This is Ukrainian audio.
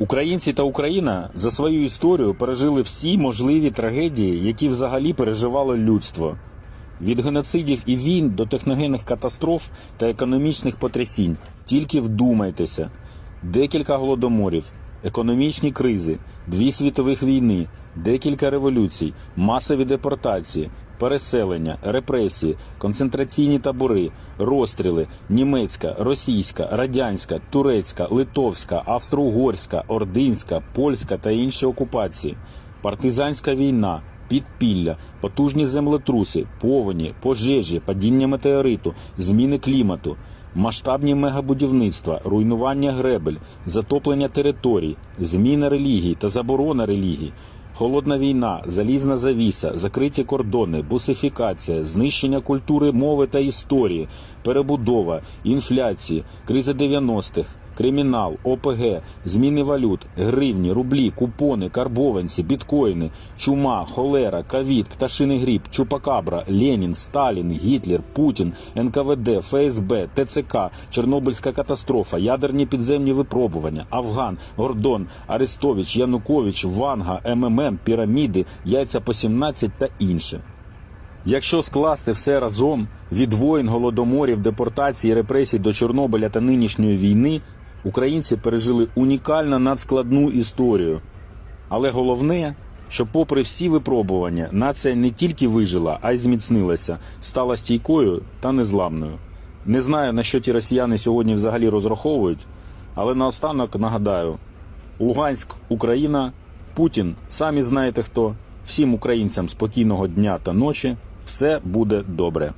Українці та Україна за свою історію пережили всі можливі трагедії, які взагалі переживало людство. Від геноцидів і війн до техногенних катастроф та економічних потрясінь. Тільки вдумайтеся: декілька голодоморів, економічні кризи, дві світових війни, декілька революцій, масові депортації, переселення, репресії, концентраційні табори, розстріли, німецька, російська, радянська, турецька, литовська, австро-угорська, ординська, польська та інші окупації, партизанська війна. Підпілля, потужні землетруси, повені, пожежі, падіння метеориту, зміни клімату, масштабні мегабудівництва, руйнування гребель, затоплення територій, зміна релігій та заборона релігій, холодна війна, залізна завіса, закриті кордони, бусифікація, знищення культури, мови та історії, перебудова, інфляції, криза 90-х, кримінал, ОПГ, зміни валют, гривні, рублі, купони, карбованці, біткоїни, чума, холера, ковід, пташиний гріб, чупакабра, Ленін, Сталін, Гітлер, Путін, НКВД, ФСБ, ТЦК, Чорнобильська катастрофа, ядерні підземні випробування, Афган, Гордон, Арестович, Янукович, Ванга, МММ, піраміди, яйця по 17 та інше. Якщо скласти все разом від воїн, голодоморів, депортації, репресій до Чорнобиля та нинішньої війни, українці пережили унікально надскладну історію. Але головне, що, попри всі випробування, нація не тільки вижила, а й зміцнилася, стала стійкою та незламною. Не знаю, на що ті росіяни сьогодні взагалі розраховують, але наостанок нагадаю: Луганськ, Україна, Путін, самі знаєте хто. Всім українцям спокійного дня та ночі. Все буде добре.